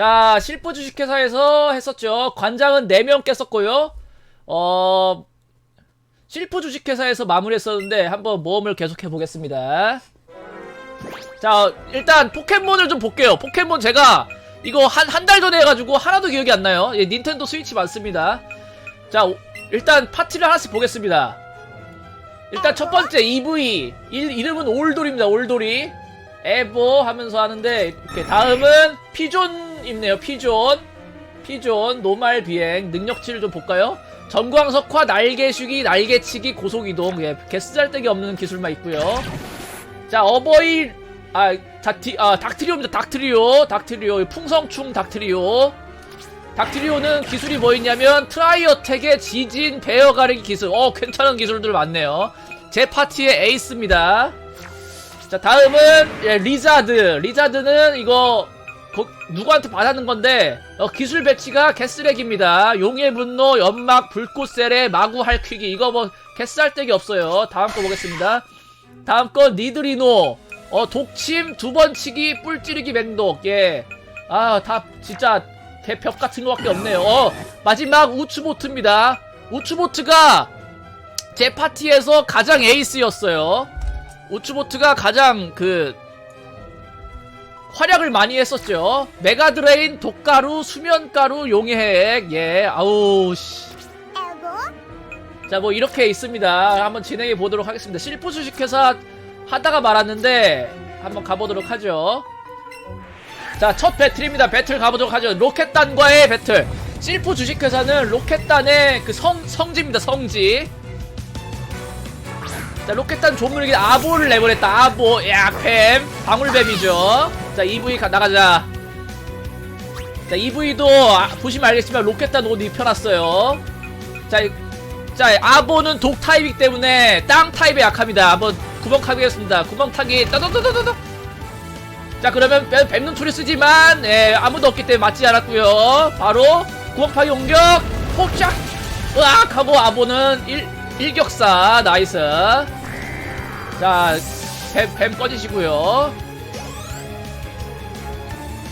자, 실프 주식회사에서 했었죠. 관장은 4명 깼었고요. 어, 실프 주식회사에서 마무리했었는데 한번 모험을 계속해 보겠습니다. 자, 일단 포켓몬을 좀 볼게요. 포켓몬 제가 이거 한 한 달 전에 해가지고 하나도 기억이 안 나요. 예, 닌텐도 스위치 맞습니다. 자, 오- 일단 파티를 하나씩 보겠습니다. 일단 첫 번째 EV 일, 이름은 올돌입니다. 올돌이 에보 하면서 하는데 이렇게 다음은 피존 있네요. 피존 피존 노말 비행 능력치를 좀 볼까요? 전광 석화 날개쉬기 날개치기 고속이동 예 개쓰잘데기 없는 기술만 있고요. 자 어버이 아 닥티 아 닥트리오입니다. 닥트리오 닥트리오 풍성충 닥트리오 닥트리오는 기술이 뭐 있냐면 트라이어텍의 지진 베어 가르기 기술 어 괜찮은 기술들 많네요. 제 파티의 에이스입니다. 자 다음은 예, 리자드 리자드는 이거 거- 누구한테 받았는 건데 어, 기술 배치가 개쓰레기입니다. 용의 분노 연막 불꽃세례 마구 할퀴기. 이거 뭐 개쌀데기 없어요. 다음 거 보겠습니다. 다음 거 니드리노. 어 독침 두 번 치기 뿔 찌르기 맹독. 예 아 다 진짜 개벽 같은 거밖에 없네요. 어 마지막 우츠보트입니다. 우츠보트가 제 파티에서 가장 에이스였어요. 우츠보트가 가장 그 활약을 많이 했었죠. 메가드레인, 독가루, 수면가루, 핵. 예, 아우, 씨. 자, 뭐, 이렇게 있습니다. 한번 진행해 보도록 하겠습니다. 실프 주식회사 하다가 말았는데, 한번 가보도록 하죠. 자, 첫 배틀입니다. 배틀 가보도록 하죠. 로켓단과의 배틀. 실프 주식회사는 로켓단의 그 성, 성지입니다. 성지. 자, 로켓단 조물에게 아보를 내보냈다. 아보, 야, 뱀. 방울뱀이죠. 자, EV 가, 나가자. 자, EV도 아, 보시면 알겠지만 로켓단 옷 입혀놨어요. 자, 이- 자, 아보는 독 타입이기 때문에 땅 타입에 약합니다. 한번 구멍 타기겠습니다. 구멍 타기, 따다다다다다. 자, 그러면 뱀- 뱀눈 투리 쓰지만, 예, 아무도 없기 때문에 맞지 않았고요 바로 구멍 파기 공격, 폭샥! 으악! 하고 아보는 일, 일격사, 나이스. 자, 뱀, 뱀 꺼지시고요.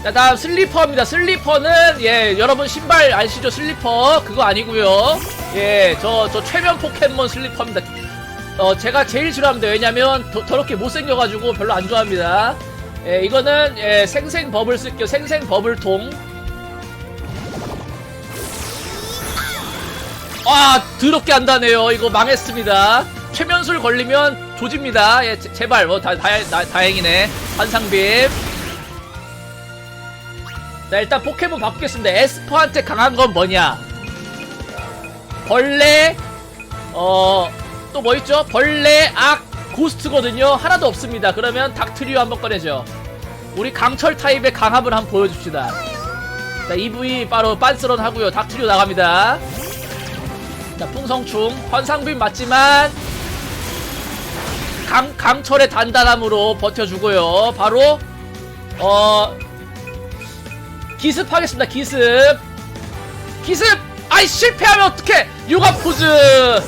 자, 다음 슬리퍼입니다. 슬리퍼는, 예, 여러분 신발 아시죠? 슬리퍼. 그거 아니고요 예, 저, 저 최면 포켓몬 슬리퍼입니다. 어, 제가 제일 싫어합니다. 왜냐면, 더, 더럽게 못생겨가지고 별로 안 좋아합니다. 예, 이거는, 예, 생생 버블 쓸게요. 생생 버블통. 아, 더럽게 안다네요. 이거 망했습니다. 최면술 걸리면 조집니다. 예, 제, 제발, 뭐, 다, 다, 다, 다행이네. 환상빔. 자, 일단 포켓몬 바꾸겠습니다. 에스퍼한테 강한 건 뭐냐? 벌레, 어, 또 뭐 있죠? 벌레, 악, 고스트거든요. 하나도 없습니다. 그러면 닥트리오 한번 꺼내죠. 우리 강철 타입의 강함을 한번 보여줍시다. 자, EV 바로 빤스런 하고요. 닥트리오 나갑니다. 자, 풍성충. 환상빔 맞지만, 강, 강철의 단단함으로 버텨주고요. 바로, 어, 기습하겠습니다. 기습. 기습! 아이, 실패하면 어떡해! 요가 포즈!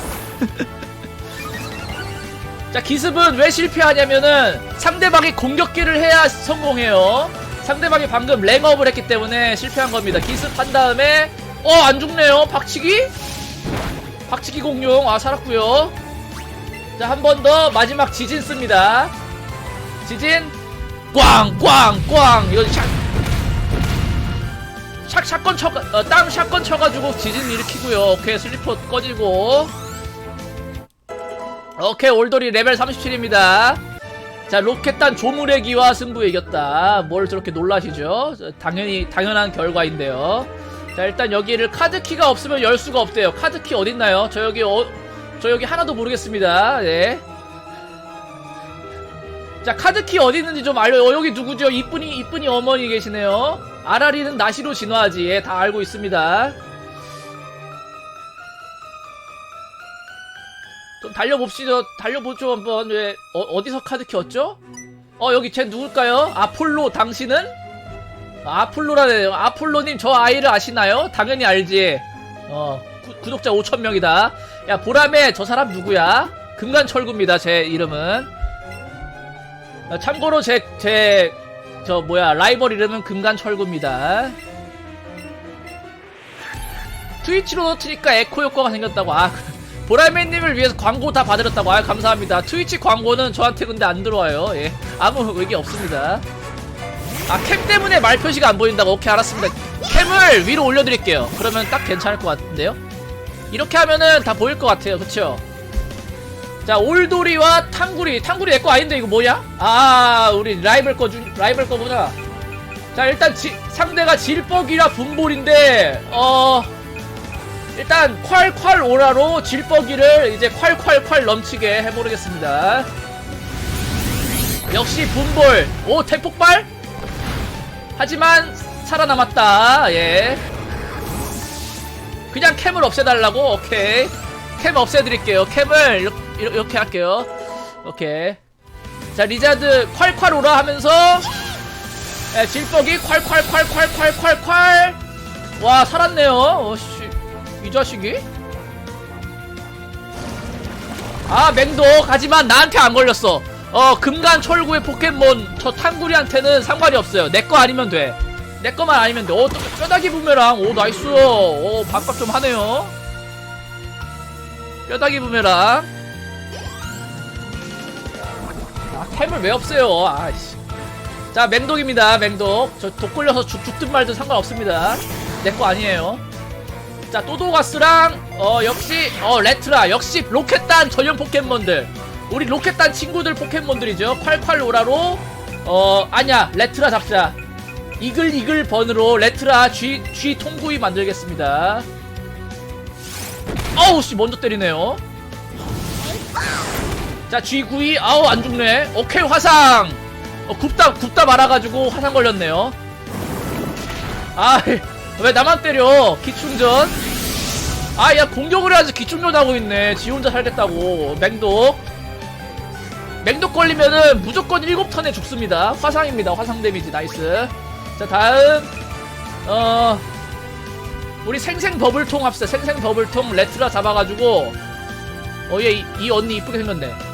자, 기습은 왜 실패하냐면은 상대방이 공격기를 해야 성공해요. 상대방이 방금 랭업을 했기 때문에 실패한 겁니다. 기습한 다음에, 어, 안 죽네요. 박치기? 박치기 공룡. 아, 살았고요 자, 한 번 더 마지막 지진 씁니다. 지진. 꽝, 꽝, 꽝. 이거 샥. 샷, 샷건 쳐, 어, 땅 샷건 쳐가지고 지진 일으키고요. 오케이, 슬리퍼 꺼지고. 오케이, 올돌이 레벨 37입니다. 자, 로켓단 조물의 기와 승부에 이겼다. 뭘 저렇게 놀라시죠? 저, 당연히, 당연한 결과인데요. 자, 일단 여기를 카드키가 없으면 열 수가 없대요. 카드키 어딨나요? 저 여기, 어, 저 여기 하나도 모르겠습니다. 네. 자, 카드키 어디 있는지 좀 알려. 어, 여기 누구죠? 이쁜이, 이쁜이 어머니 계시네요. 아라리는 나시로 진화하지. 예, 다 알고 있습니다. 좀 달려봅시다. 달려보죠, 한번. 왜, 어, 디서 카드키 얻죠? 어, 여기 쟤 누굴까요? 아폴로, 당신은? 아폴로라네요. 아폴로님, 저 아이를 아시나요? 당연히 알지. 어, 구, 구독자 5천 명이다. 야, 보람에 저 사람 누구야? 금간철구입니다, 제 이름은. 어, 참고로 제, 제, 저 뭐야 라이벌 이름은 금간철구입니다. 트위치로 트니까 에코 효과가 생겼다고. 아 보라맨님을 위해서 광고 다 받으렸다고. 아 감사합니다. 트위치 광고는 저한테 근데 안 들어와요. 예 아무 의기 없습니다. 아 캠 때문에 말 표시가 안 보인다고. 오케이 알았습니다. 캠을 위로 올려드릴게요. 그러면 딱 괜찮을 것 같은데요? 이렇게 하면은 다 보일 것 같아요. 그쵸? 자 올돌이와 탕구리. 탕구리 내 거 아닌데 이거 뭐야 아 우리 라이벌 거 주, 라이벌 거구나. 자 일단 지, 상대가 질뻑이라 분볼인데 어 일단 콸콸 오라로 질뻑이를 이제 콸콸콸 넘치게 해보겠습니다. 역시 분볼. 오 대폭발? 하지만 살아남았다. 예. 그냥 캠을 없애달라고? 오케이. 캠 없애드릴게요. 캠을 이렇게, 할게요. 오케이. 자 리자드 콸콸 오라 하면서 예, 질뻑이 콸콸콸콸콸콸콸. 와 살았네요. 어씨. 이 자식이? 아 맹독 하지만 나한테 안 걸렸어. 어 금간 철구의 포켓몬 저 탕구리한테는 상관이 없어요. 내 거 아니면 돼 내 거만 아니면 돼어 뼈다귀 부메랑. 오 나이스. 오 반값 좀 하네요. 뼈다귀 부메랑 아 캠을 왜 없애요? 아이씨. 자 맹독입니다 맹독. 저 독 걸려서 죽, 죽든 말든 상관없습니다. 내 거 아니에요. 자 또도가스랑 어 역시 어 레트라. 역시 로켓단 전용 포켓몬들. 우리 로켓단 친구들 포켓몬들이죠. 콸콸 오라로 어 아니야 레트라 잡자. 이글 이글 번으로 레트라 G G 통구이 만들겠습니다. 아우 씨 먼저 때리네요 자 G9이 아우 안 죽네 오케이 화상 어, 굽다 굽다 말아가지고 화상 걸렸네요. 아 왜 나만 때려? 기충전. 아 야 공격을 해야지 기충전 하고 있네. 지 혼자 살겠다고. 맹독. 맹독 걸리면은 무조건 7턴에 죽습니다. 화상입니다. 화상 데미지 나이스. 자 다음 어 우리 생생 버블통 합시다. 생생 버블통 레트라 잡아가지고 어얘 이, 이 언니 이쁘게 생겼네.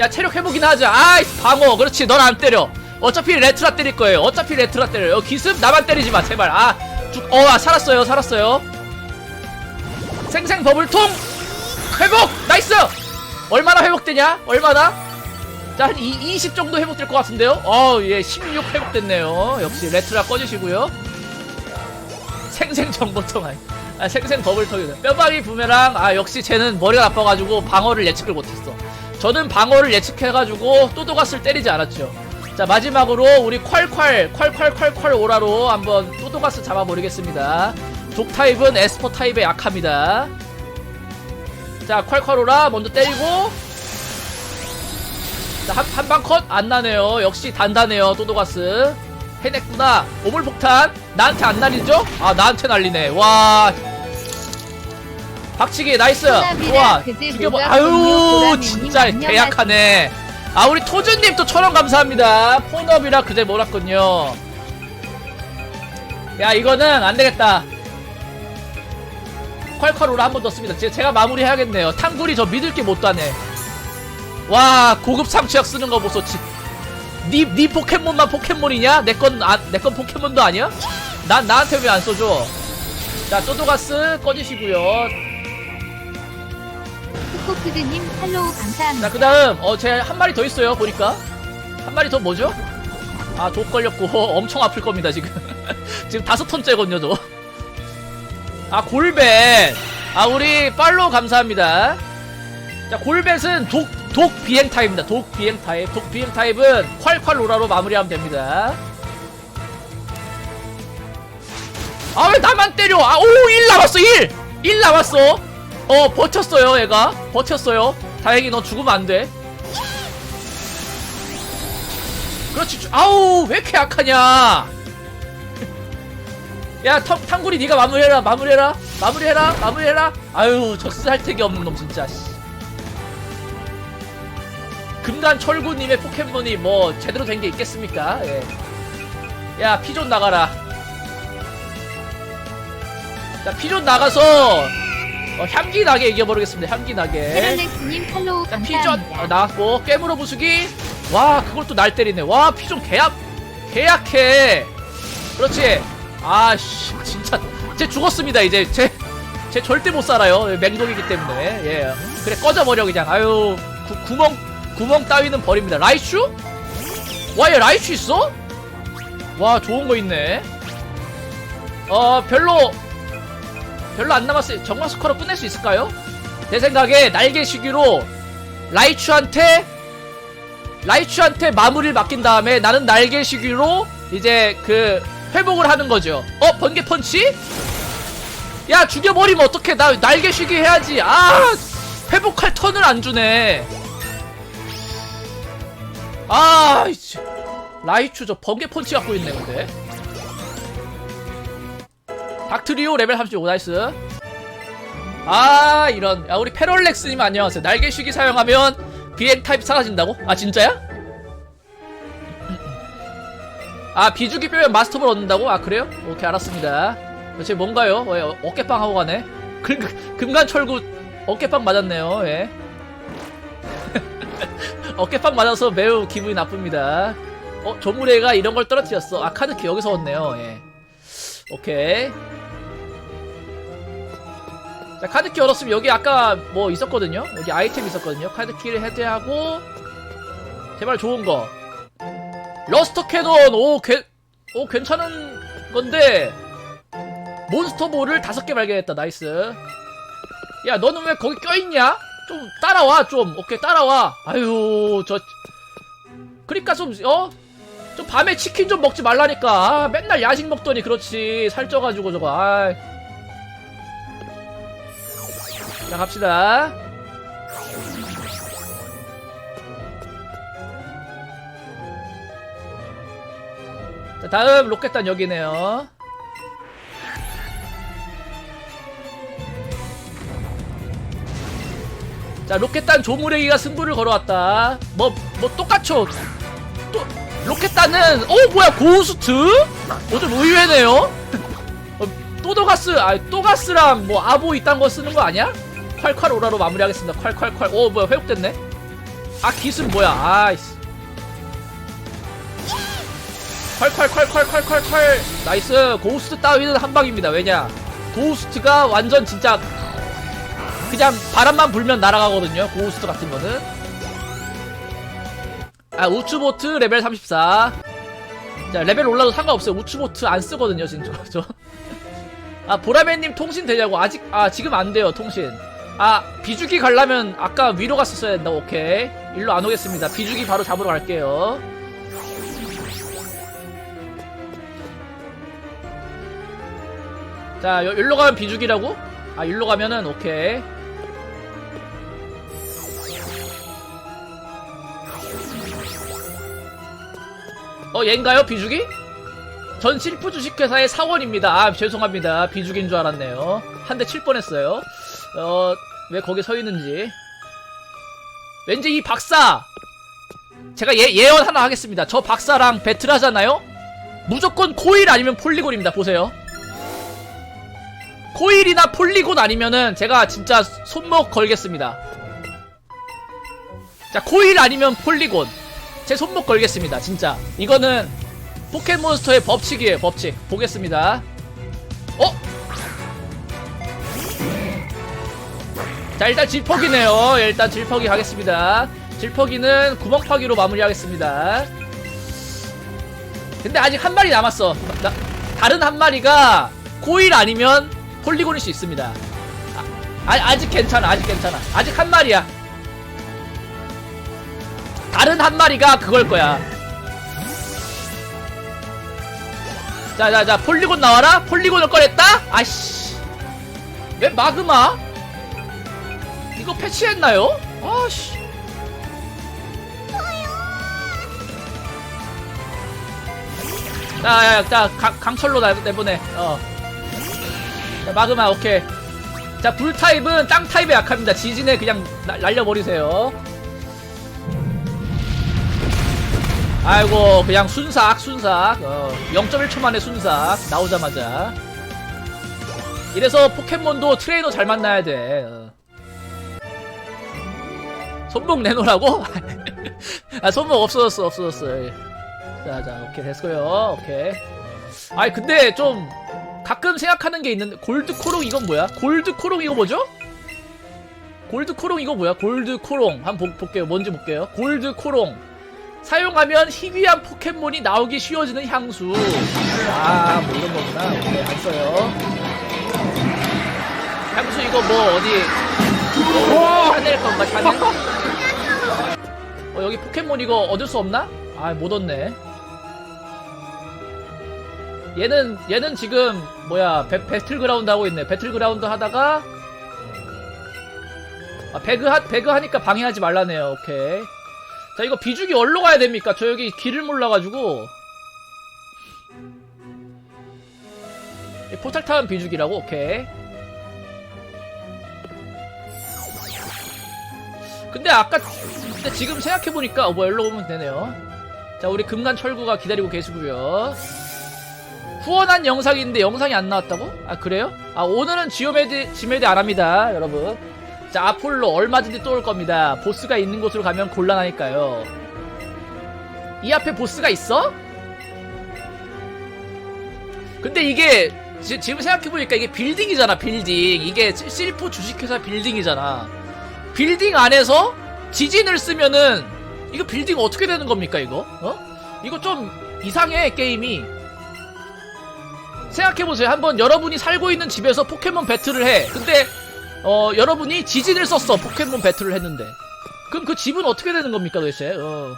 야 체력 회복이나 하자. 아이 방어. 그렇지 넌 안 때려. 어차피 레트라 때릴 거예요. 어차피 레트라 때려요. 기습? 나만 때리지 마 제발. 아 죽 어 아, 살았어요 살았어요. 생생 버블통! 회복! 나이스! 얼마나 회복되냐? 얼마나? 자한 20 정도 회복될 것 같은데요? 어예16 회복됐네요. 역시 레트라 꺼주시고요. 생생 정보통 아니 아 생생 버블통이다 뼈다귀 부메랑 아 역시 쟤는 머리가 나빠가지고 방어를 예측을 못했어 저는 방어를 예측해가지고 또도가스를 때리지 않았죠. 자 마지막으로 우리 콸콸 콸콸콸콸 오라로 한번 또도가스 잡아버리겠습니다. 독 타입은 에스퍼 타입에 약합니다. 자 콸콸 오라 먼저 때리고 자한 한방 컷 안 나네요. 역시 단단해요 또도가스. 해냈구나. 오물 폭탄 나한테 안 날리죠? 아 나한테 날리네. 와 박치기 나이스. 좋아 죽여봐 아유 진짜 계약하네. 아 우리 토즈님 또 천원 감사합니다. 폰업이라 그제 몰았군요. 야 이거는 안되겠다. 콸콸으로 한번 더 씁니다. 제- 제가 마무리 해야겠네요. 탕구리 저 믿을게 못다네. 와 고급 상처약 쓰는 거 보소. 지- 니, 니 포켓몬만 포켓몬이냐? 내 건 아, 내 건 포켓몬도 아니야? 난 나한테 왜 안 써줘? 자, 또도가스 꺼지시고요. 코코푸드님 팔로우 감사합니다. 자, 그 다음, 어, 제 한 마리 더 있어요, 보니까. 한 마리 더 뭐죠? 아, 독 걸렸고, 엄청 아플 겁니다, 지금. 지금 다섯 턴째거든요, 저. 아, 골벳. 아, 우리 팔로우 감사합니다. 자, 골벳은 독, 독 비행 타입입니다. 독 비행 타입. 독 비행 타입은 콸콸 로라로 마무리하면 됩니다. 아, 왜 나만 때려? 아, 오, 1 남았어, 1! 1 남았어. 어 버텼어요 얘가. 버텼어요. 다행히 너 죽으면 안돼. 그렇지 주- 아우 왜 이렇게 약하냐. 야 탕, 탕구리 네가 마무리해라 마무리해라 마무리해라 마무리해라. 아유 저 쓸데기 없는 놈 진짜 씨. 금단 철구님의 포켓몬이 뭐 제대로 된 게 있겠습니까? 예. 야 피존 나가라. 자 피존 나가서 어, 향기 나게 이겨버리겠습니다. 향기 나게. 헤럴렉스님 팔로우 자, 피존 감사합니다. 어, 나왔고 깨물어 부수기. 와, 그걸 또 날 때리네. 와, 피존 개약 개약해. 그렇지. 아씨, 진짜 제 죽었습니다 이제 제, 제 절대 못 살아요 맹독이기 때문에 예 그래 꺼져버려 그냥 아유 구, 구멍 구멍 따위는 버립니다 라이슈? 와얘 라이슈 있어? 와 좋은 거 있네 어 별로 별로 안 남았어요 정말 스코어 끝낼 수 있을까요? 내 생각에 날개 시기로 라이추한테 라이추한테 마무리를 맡긴 다음에 나는 날개 시기로 이제 그 회복을 하는 거죠. 어 번개 펀치? 야 죽여버리면 어떡해 나 날개 쉬기 해야지 아 회복할 턴을 안 주네 아 라이추 저 번개 펀치 갖고 있네 근데 닥트리오 레벨 35 나이스 아 이런 야 우리 페롤렉스님 안녕하세요 날개 쉬기 사용하면 비행 타입 사라진다고? 아 진짜야? 아 비주기 빼면 마스터볼 얻는다고? 아 그래요? 오케이 알았습니다 쟤 뭔가요? 왜 어, 어깨빵 하고 가네? 금, 금간철구 어깨빵 맞았네요 예 어깨빵 맞아서 매우 기분이 나쁩니다 어 조무래가 이런 걸 떨어뜨렸어 아 카드키 여기서 얻네요 예 오케이. 자 카드키 열었으면 여기 아까 뭐 있었거든요? 여기 아이템 있었거든요? 카드키를 해제하고 제발 좋은거. 러스터 캐논! 오, 괜, 오 괜찮은 건데 몬스터 볼을 다섯 개 발견했다. 나이스. 야 너는 왜 거기 껴있냐? 좀 따라와 좀. 오케이 따라와. 아유 저 그니까 좀 어? 좀 밤에 치킨 좀 먹지 말라니까. 아, 맨날 야식 먹더니 그렇지. 살쪄가지고 저거. 아이. 자 갑시다. 자 다음 로켓단 여기네요. 자 로켓단 조무래기가 승부를 걸어왔다. 뭐 뭐 똑같죠? 또 로켓단은 어 뭐야 고우스트? 어 좀 의외네요. 어, 또도가스 아 또가스랑 뭐 아보 이딴 거 쓰는 거 아니야? 콸콸 오라로 마무리하겠습니다. 콸콸콸. 오 뭐야 회복됐네? 아 기습 뭐야? 아이씨. 콸콸콸콸콸콸콸. 나이스. 고우스트 따위는 한 방입니다. 왜냐? 고우스트가 완전 진짜 그냥 바람만 불면 날아가거든요. 고우스트 같은 거는 아 우츠보트 레벨 34 자 레벨 올라도 상관없어요. 우츠보트 안 쓰거든요 진짜 저. 아 보라맨님 통신 되냐고. 아직 아 지금 안 돼요 통신. 아 비주기 가려면 아까 위로 갔었어야 된다. 오케이. 일로 안 오겠습니다. 비주기 바로 잡으러 갈게요. 자 여, 일로 가면 비주기라고? 아 일로 가면은 오케이 어 얘인가요 비주기? 전 실프 주식회사의 사원입니다. 아 죄송합니다. 비주기인 줄 알았네요. 한 대 칠 뻔했어요. 어 왜 거기 서 있는지. 왠지 이 박사! 제가 예, 예언 하나 하겠습니다. 저 박사랑 배틀 하잖아요? 무조건 코일 아니면 폴리곤입니다. 보세요. 코일이나 폴리곤 아니면은 제가 진짜 손목 걸겠습니다. 자, 코일 아니면 폴리곤. 제 손목 걸겠습니다. 진짜. 이거는 포켓몬스터의 법칙이에요, 법칙. 보겠습니다. 어? 자, 일단 질퍽이네요. 일단 질퍽이 가겠습니다. 질퍽이는 구멍 파기로 마무리하겠습니다. 근데 아직 한 마리 남았어. 나- 다른 한 마리가 코일 아니면 폴리곤일 수 있습니다. 아, 아, 아직 괜찮아, 아직 괜찮아. 아직 한 마리야. 다른 한 마리가 그걸 거야. 자, 자, 자, 폴리곤 나와라? 폴리곤을 꺼냈다? 아씨. 왜 마그마? 이거 패치했나요? 아씨. 자, 야, 야, 자, 강, 강철로 나- 내보내. 어. 자, 마그마, 오케이. 자, 불 타입은 땅 타입에 약합니다. 지진에 그냥 나- 날려버리세요. 아이고, 그냥 순삭, 순삭. 어, 0.1초 만에 순삭. 나오자마자. 이래서 포켓몬도 트레이너 잘 만나야 돼. 어. 손목 내놓으라고? 아, 손목 없어졌어, 없어졌어. 자, 자, 오케이, 됐어요. 오케이. 아이, 근데 좀, 가끔 생각하는 게 있는데 골드 코롱 이건 뭐야? 골드 코롱 이거 뭐죠? 골드 코롱 이거 뭐야? 골드 코롱 한번 보- 볼게요. 뭔지 볼게요. 골드 코롱 사용하면 희귀한 포켓몬이 나오기 쉬워지는 향수. 아, 뭐 이런 거구나. 오케이, 안 써요. 향수 이거 뭐 어디 샤넬 건가 샤넬? 어 여기 포켓몬 이거 얻을 수 없나? 아 못 얻네. 얘는 얘는 지금 뭐야 배, 배틀그라운드 하고 있네. 배틀그라운드 하다가 아 배그 하 배그 하니까 방해하지 말라네요. 오케이. 자 이거 비주기 어디로 가야 됩니까? 저 여기 길을 몰라가지고 이 포탈 타운 비주기라고 오케이. 근데 아까 근데 지금 생각해 보니까 어, 뭐 열로 오면 되네요. 자 우리 금간 철구가 기다리고 계시고요. 후원한 영상인데 영상이 안 나왔다고? 아 그래요? 아 오늘은 지오메드 지메드 안 합니다, 여러분. 자 아폴로 얼마든지 또 올 겁니다. 보스가 있는 곳으로 가면 곤란하니까요. 이 앞에 보스가 있어? 근데 이게 지, 지금 생각해 보니까 이게 빌딩이잖아, 빌딩. 이게 시- 실프 주식회사 빌딩이잖아. 빌딩 안에서 지진을 쓰면은 이거 빌딩 어떻게 되는 겁니까 이거? 어? 이거 좀 이상해 게임이. 생각해보세요. 한번 여러분이 살고 있는 집에서 포켓몬 배틀을 해. 근데 어 여러분이 지진을 썼어. 포켓몬 배틀을 했는데. 그럼 그 집은 어떻게 되는 겁니까 도대체? 어.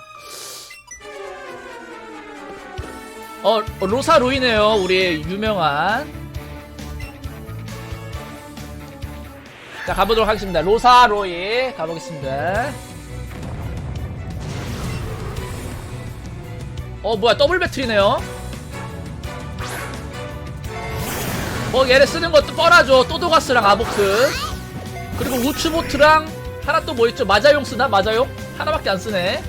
어 로사 로이네요. 우리 유명한. 자 가보도록 하겠습니다. 로사 로이 가보겠습니다. 어 뭐야 더블 배틀이네요. 뭐 얘네 쓰는 것도 뻔하죠. 또도가스랑 아보크 그리고 우츠보트랑 하나 또 뭐 있죠? 마자용 쓰나? 마자용? 하나밖에 안 쓰네.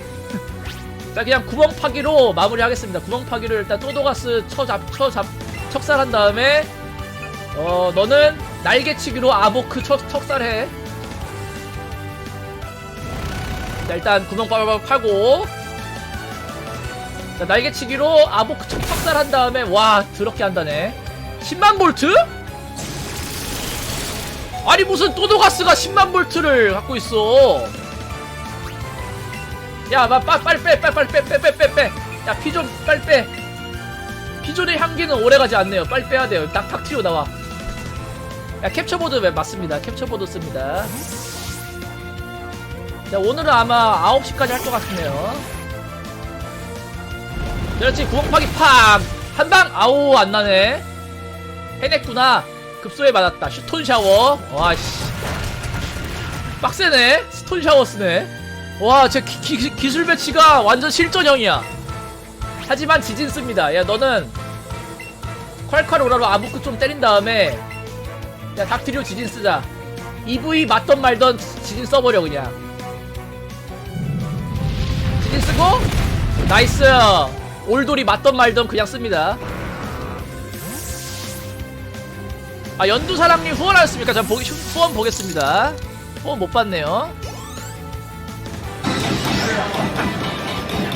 자 그냥 구멍 파기로 마무리하겠습니다. 구멍 파기를 일단 또도가스 쳐잡 쳐잡 척살한 다음에 어 너는 날개치기로 아보크 척, 척살해. 자 일단 구멍 빠바바 파고 자 날개치기로 아보크 척, 척살한 다음에 와 더럽게 한다네. 10만 볼트? 아니 무슨 또도가스가 10만 볼트를 갖고 있어? 야 마, 빠, 빨리 빼 빨리 빨리 빼빼 빼 빼빼야 피존 빨리 빼. 피존의 향기는 오래가지 않네요. 빨리 빼야 돼요. 딱탁 튀어 나와. 야 캡처보드 왜 맞습니다. 캡처보드 씁니다. 자 오늘은 아마 9시까지 할 것 같네요. 그렇지 구멍파기 팍 한방! 아우 안 나네. 해냈구나 급소에 맞았다. 슈톤 샤워. 와씨. 빡세네. 스톤 샤워 쓰네. 와제 기술 배치가 완전 실전형이야. 하지만 지진 씁니다. 야 너는 콸콸 오라로 아부크 좀 때린 다음에 야 닥트리오 지진 쓰자. EV 맞던 말던 지진 써버려 그냥. 지진 쓰고 나이스. 올돌이 맞던 말던 그냥 씁니다 아 연두사랑님 후원하셨습니까? 전 보기, 후- 후원 보겠습니다. 후원 못 받네요.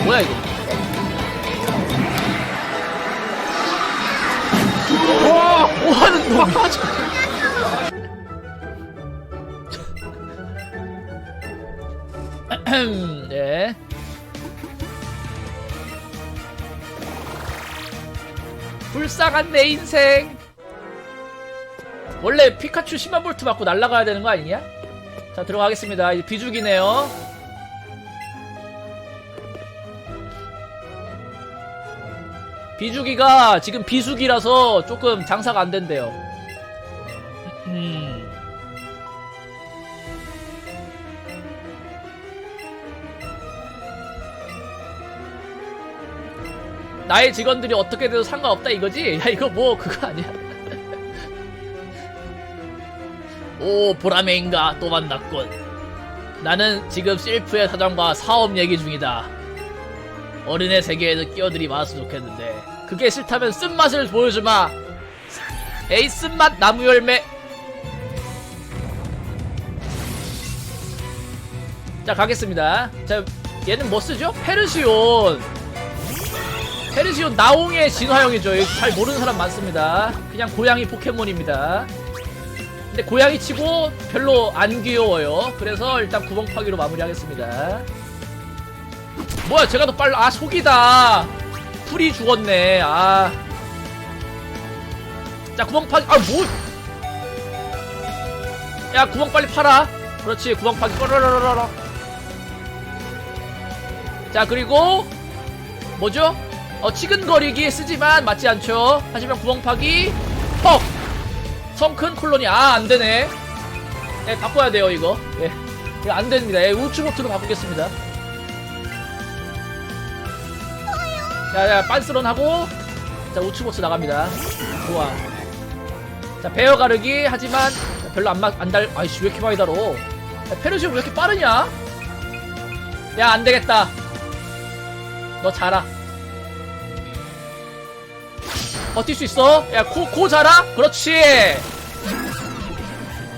뭐야 이거? 와 뭐하는 놈이야 저 네. 불쌍한 내 인생 원래 피카츄 10만 볼트 맞고 날아가야 되는 거 아니냐? 자 들어가겠습니다. 이제 비죽이네요. 비주기가 지금 비수기라서 조금 장사가 안 된대요. 음. 나의 직원들이 어떻게 돼도 상관없다 이거지? 야 이거 뭐 그거 아니야? 오 보라매인가 또 만났군 나는 지금 실프의 사장과 사업 얘기 중이다 어린의 세계에서 끼어들이 많아서 좋겠는데 그게 싫다면 쓴맛을 보여주마 에이 쓴맛 나무 열매 자 가겠습니다 자 얘는 뭐 쓰죠? 페르시온 페르시온 나옹의 진화형이죠. 잘 모르는 사람 많습니다. 그냥 고양이 포켓몬입니다. 근데 고양이 치고 별로 안 귀여워요. 그래서 일단 구멍 파기로 마무리하겠습니다. 뭐야, 제가 더 빨라. 아, 속이다. 풀이 죽었네. 아. 자, 구멍 파기. 아, 뭐. 야, 구멍 빨리 팔아. 그렇지, 구멍 파기. 꺼러러러러. 자, 그리고. 뭐죠? 어, 치근거리기 쓰지만 맞지 않죠. 하지만 구멍 파기. 퍽! 성 큰 콜로니. 아, 안 되네. 예, 바꿔야 돼요, 이거. 예. 이거 안 됩니다. 예, 우츠보트로 바꾸겠습니다. 자, 자, 빤스런 하고. 자, 우츠보트 나갑니다. 좋아. 자, 베어 가르기. 하지만 별로 안, 맞, 안 달, 아이씨, 왜 이렇게 많이? 야, 페르시온 왜 이렇게 빠르냐? 야, 안 되겠다. 너 자라. 버틸 수 있어? 야, 코, 코 자라? 그렇지!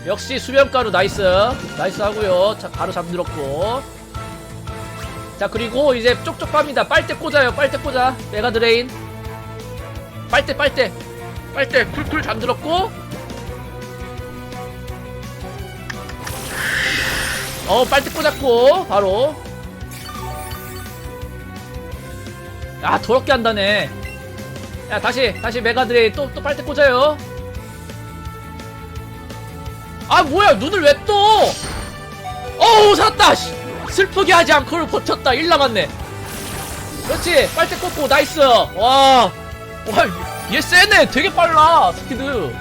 역시 수면가루 나이스. 나이스 하고요 자, 바로 잠들었고. 자, 그리고 이제 쪽쪽 빱니다. 빨대 꽂아요, 빨대 꽂아. 메가 드레인. 빨대, 빨대. 빨대, 쿨쿨 잠들었고. 어, 빨대 꽂았고, 바로. 야, 더럽게 한다네. 야 다시 다시 메가드레이 또또 빨대 꽂아요. 아 뭐야 눈을 왜 떠? 어우 살았다 씨. 슬프게 하지 않고 버텼다. 1 남았네. 그렇지 빨대 꽂고 나이스. 와와 얘 세네. 되게 빨라 스피드.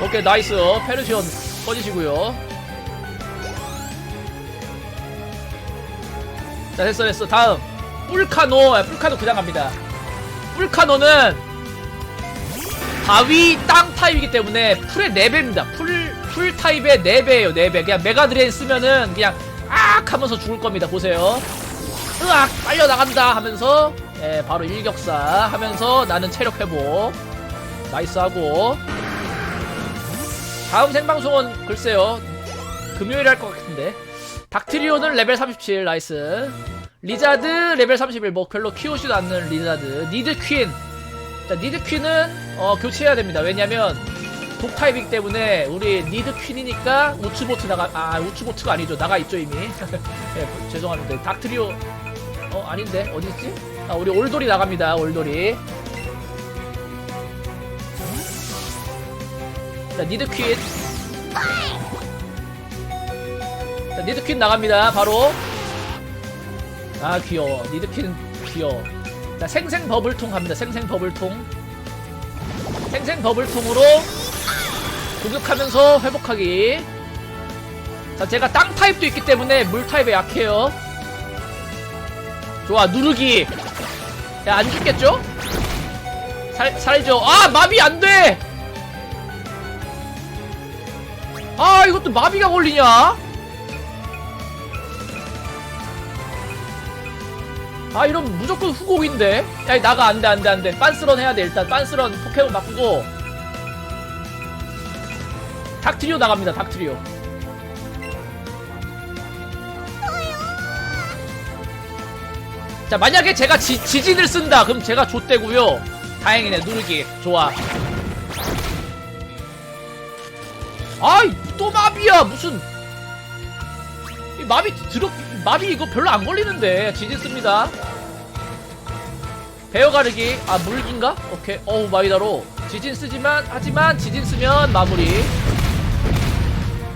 오케이 나이스. 페르시온 꺼지시고요. 자 됐어 됐어. 다음. 뿔카노. 야, 뿔카노 그냥 갑니다 풀카노는 바위 땅 타입이기 때문에 풀의 4배입니다. 풀, 풀 타입의 4배예요, 4배. 그냥 메가드레인 쓰면은 그냥 악! 하면서 죽을 겁니다. 보세요. 으악! 빨려나간다! 하면서 예, 바로 일격사 하면서 나는 체력 회복. 나이스 하고. 다음 생방송은 글쎄요. 금요일에 할 것 같은데. 닥트리오는 레벨 37, 나이스. 리자드 레벨 31, 뭐 별로 키우지도 않는 리자드. 니드 퀸. 자, 니드 퀸은 어, 교체해야 됩니다. 왜냐면 독 타입이기 때문에 우리 니드 퀸이니까 우츠보트 나가 아 우츠보트가 아니죠. 나가 있죠 이미. 예, 죄송합니다. 닥트리오 어 아닌데 어디 있지? 아 우리 올돌이 나갑니다. 올돌이. 자 니드 퀸. 자 니드 퀸 나갑니다. 바로. 아 귀여워. 니드키는 귀여워. 자 생생 버블통 갑니다. 생생 버블통. 생생 버블통으로 공격하면서 회복하기. 자 제가 땅 타입도 있기 때문에 물 타입에 약해요. 좋아 누르기. 야 안 죽겠죠? 살, 살죠. 아 마비 안돼! 아 이것도 마비가 걸리냐 아 이러면 무조건 후곡인데? 야 나가. 안돼 안돼 안돼. 빤스런 해야 돼 일단. 빤스런 포켓몬 바꾸고. 닥트리오 나갑니다 닥트리오. 자 만약에 제가 지, 지진을 쓴다. 그럼 제가 좆대고요. 다행이네 누르기. 좋아. 아이 또 마비야. 무슨. 이 마비 들어 마비 이거 별로 안 걸리는데. 지진 씁니다. 베어 가르기. 아 물기인가? 오케이. 어우 마이다로. 지진 쓰지만 하지만 지진 쓰면 마무리.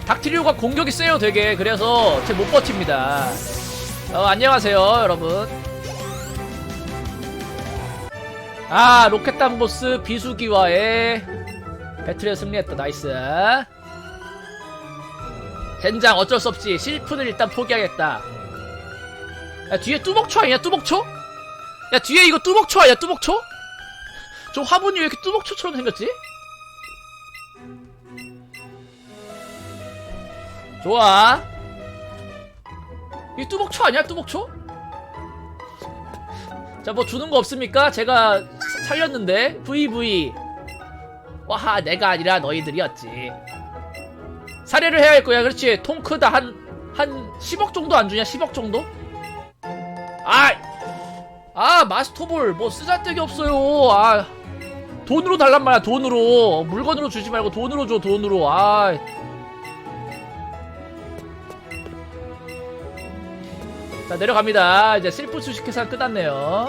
닥티리오가 공격이 세요 되게. 그래서 제 못 버팁니다. 어 안녕하세요 여러분. 아 로켓단 보스 비수기와의 배틀에 승리했다. 나이스. 젠장 어쩔 수 없지. 실프는 일단 포기하겠다 야 뒤에 뚜벅초 아니야 뚜벅초? 야 뒤에 이거 뚜벅초 아니야 뚜벅초? 저 화분이 왜 이렇게 뚜벅초처럼 생겼지? 좋아 이 뚜벅초 아니야 뚜벅초? 자 뭐 주는 거 없습니까? 제가 사- 살렸는데 VV 와하 내가 아니라 너희들이었지 사례를 해야 할 거야 그렇지 통 크다 한한 10억 정도 안 주냐 10억 정도? 아 아 마스터볼 뭐 쓰잘데기 없어요. 아 돈으로 달란 말이야 돈으로. 물건으로 주지 말고 돈으로 줘 돈으로. 아 자 내려갑니다. 이제 슬프 주식회사 끝났네요.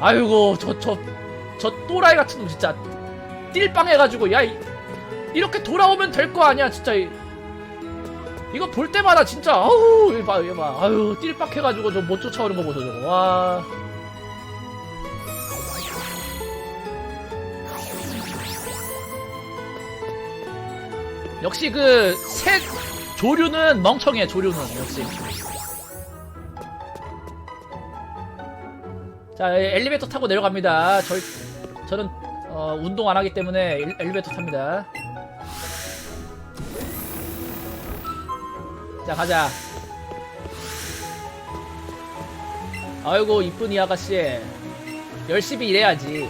아이고 저 저 저 또라이 같은 놈 진짜. 띨빵 해가지고 야 이, 이렇게 돌아오면 될 거 아니야 진짜 이, 이거 볼 때마다 진짜 아우 얘봐 얘봐. 아유 띨빵 해가지고 저 못 쫓아오는 거 보소 저거. 와. 역시 그 새 조류는 멍청해 조류는. 역시. 자 엘리베이터 타고 내려갑니다. 저 저는 어, 운동 안 하기 때문에 엘- 엘리베이터 탑니다 자 가자. 아이고 이쁜 이 아가씨. 열심히 일해야지.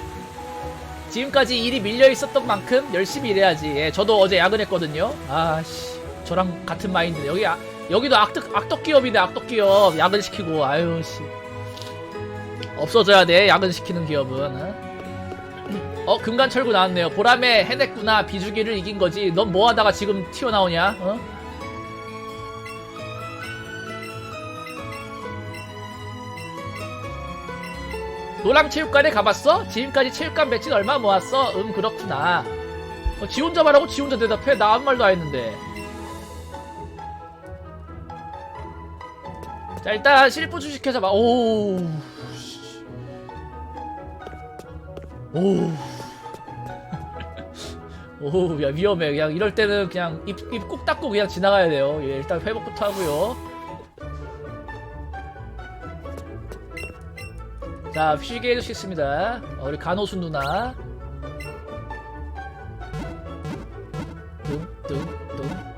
지금까지 일이 밀려 있었던 만큼 열심히 일해야지. 예, 저도 어제 야근했거든요. 아씨 저랑 같은 마인드 여기 아, 여기도 악덕 악덕 기업이네 악덕 기업. 야근 시키고. 아유 씨. 없어져야 돼 야근 시키는 기업은. 어? 어 금간 철구 나왔네요. 보람에 해냈구나. 비주기를 이긴 거지. 넌 뭐하다가 지금 튀어나오냐? 어? 노랑체육관에 가봤어? 지금까지 체육관 배치는 얼마 모았어? 음 그렇구나. 어, 지 혼자 말하고 지 혼자 대답해. 나 아무 말도 안 했는데. 자 일단 실프 주식회사 봐 오우. 오우. 오우 야 위험해. 그냥 이럴 때는 그냥 입입꾹 닫고 그냥 지나가야 돼요. 예 일단 회복부터 하고요 자 쉬게 해주시겠습니다. 어, 우리 간호수 누나. 뚱뚱뚱.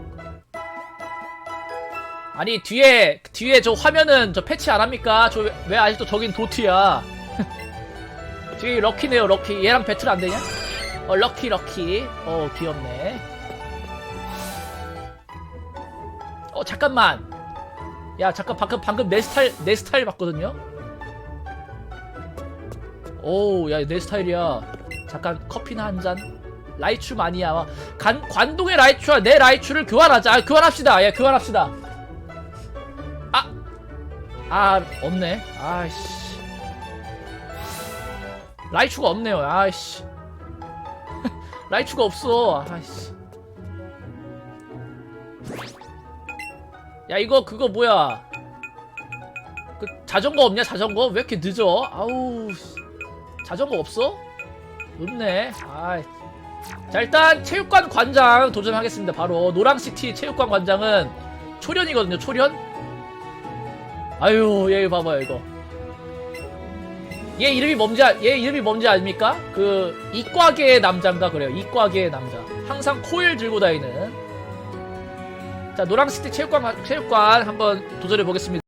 아니 뒤에 뒤에 저 화면은 저 패치 안 합니까? 저 왜 아직도 저긴 도트야? 뒤에 럭키네요 럭키. 얘랑 배틀 안 되냐? 어 럭키 럭키. 어 귀엽네. 어 잠깐만. 야 잠깐 방금 방금 내 스타일 내 스타일 봤거든요 오, 야, 내 스타일이야. 잠깐 커피나 한 잔. 라이추 마니아. 간, 관동의 라이추와 내 라이추를 교환하자. 아, 교환합시다. 예, 교환합시다. 아, 아, 없네. 아이씨. 라이추가 없네요. 아이씨. 라이추가 없어. 아이씨. 야, 이거 그거 뭐야? 그 자전거 없냐? 자전거? 왜 이렇게 늦어? 아우. 씨. 자전거 없어? 없네. 아이. 자 일단 체육관 관장 도전하겠습니다. 바로 노랑시티 체육관 관장은 초련이거든요. 초련. 아유 얘 봐봐요 이거. 얘 이름이 뭔지 아- 얘 이름이 뭔지 아닙니까? 그 이과계의 남자인가 그래요. 이과계의 남자. 항상 코일 들고 다니는. 자 노랑시티 체육관 체육관 한번 도전해 보겠습니다.